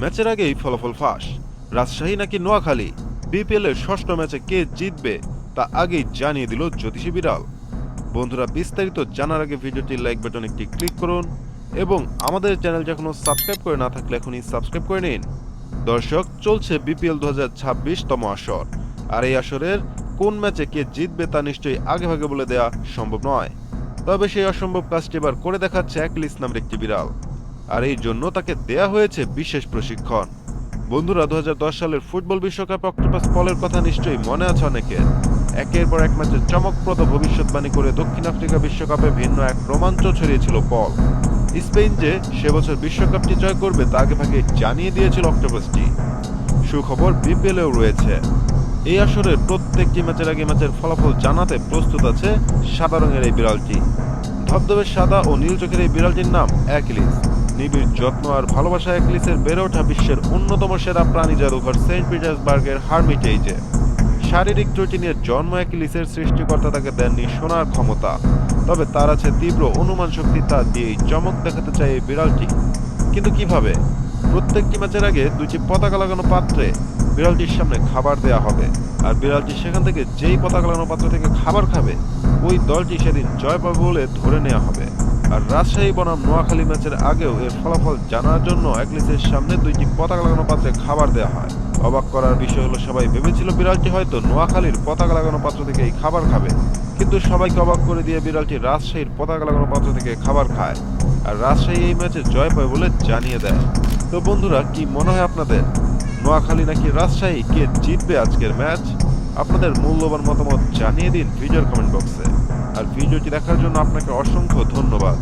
ম্যাচের আগেই ফলাফল ফাঁস। রাজশাহী নাকি নোয়াখালী? বিপিএল এর ষষ্ঠ ম্যাচে কে জিতবে তা আগেই জানিয়ে দিল জ্যোতিষী বিড়াল। বন্ধুরা, বিস্তারিত জানার আগে ভিডিওটি লাইক বাটন একটি ক্লিক করুন এবং আমাদের চ্যানেল এখনও সাবস্ক্রাইব করে না থাকলে এখনই সাবস্ক্রাইব করে নিন। দর্শক, চলছে বিপিএল দু হাজার ছাব্বিশ তম আসর। আর এই আসরের কোন ম্যাচে কে জিতবে তা নিশ্চয়ই আগেভাগে বলে দেওয়া সম্ভব নয়। তবে সেই অসম্ভব কাজটি এবার করে দেখাচ্ছে অ্যাকিলিস নামের একটি বিড়াল। আর এই জন্য তাকে দেয়া হয়েছে বিশেষ প্রশিক্ষণ। বন্ধুরা দু হাজার দশ সালের ফুটবল বিশ্বকাপ অক্টোপাস পলের কথা নিশ্চয়ই মনে আছে অনেকের। একের পর এক ম্যাচে চমকপ্রদ ভবিষ্যৎবাণী করে দক্ষিণ আফ্রিকা বিশ্বকাপে ভিন্ন এক রোমাঞ্চ ছড়িয়েছিল পল। স্পেন যে সে বছর বিশ্বকাপটি জয় করবে তা আগে ভাগে জানিয়ে দিয়েছিল অক্টোপাসটি। সুখবর বিপিএলেও রয়েছে। এই আসরের প্রত্যেকটি ম্যাচের আগে ম্যাচের ফলাফল জানাতে প্রস্তুত আছে সাদা রঙের এই বিড়ালটি। ধবধবে সাদা ও নীল চোখের এই বিড়ালটির নাম অ্যাকিলিস। নিবিড় যত্ন আর ভালোবাসা অ্যাকিলিসের বেড়ে ওঠা বিশ্বের অন্যতম সেরা প্রাণী জাদুঘর সেন্ট পিটার্সবার্গের হার্মিটেজে শারীরিক ত্রুটি নিয়ে জন্ম অ্যাকিলিসের সৃষ্টিকর্তা তাকে দেননি শোনার ক্ষমতা। তবে তার আছে তীব্র অনুমান শক্তি, তা দিয়েই চমক দেখাতে চায় এই বিড়ালটি। কিন্তু কীভাবে? প্রত্যেকটি ম্যাচের আগে দুটি পতাকা লাগানো পাত্রে বিড়ালটির সামনে খাবার দেয়া হবে। আর বিড়ালটি সেখান থেকে যেই পতাকা লাগানো পাত্র থেকে খাবার খাবে, ওই দলটি সেদিন জয় পাবে বলে ধরে নেওয়া হবে। আর রাজশাহী বনাম নোয়াখালী ম্যাচের আগেও এর ফলাফল জানার জন্য একলিসের সামনে দুইটি পতাকা লাগানো পাত্রে খাবার দেওয়া হয়। অবাক করার বিষয় হলো, সবাই ভেবেছিল বিড়ালটি হয়তো নোয়াখালীর পতাকা লাগানো পাত্র থেকে এই খাবার খাবে। কিন্তু সবাইকে অবাক করে দিয়ে বিড়ালটি রাজশাহীর পতাকা লাগানো পাত্র থেকে খাবার খায়। আর রাজশাহী এই ম্যাচে জয় পায় বলে জানিয়ে দেয়। তো বন্ধুরা, কি মনে হয় আপনাদের? নোয়াখালী নাকি রাজশাহী? কে জিতবে আজকের ম্যাচ? আপনাদের মূল্যবান মতামত জানিয়ে দিন ভিডিওর কমেন্ট বক্সে। আর ভিডিওটি দেখার জন্য আপনাকে অসংখ্য ধন্যবাদ।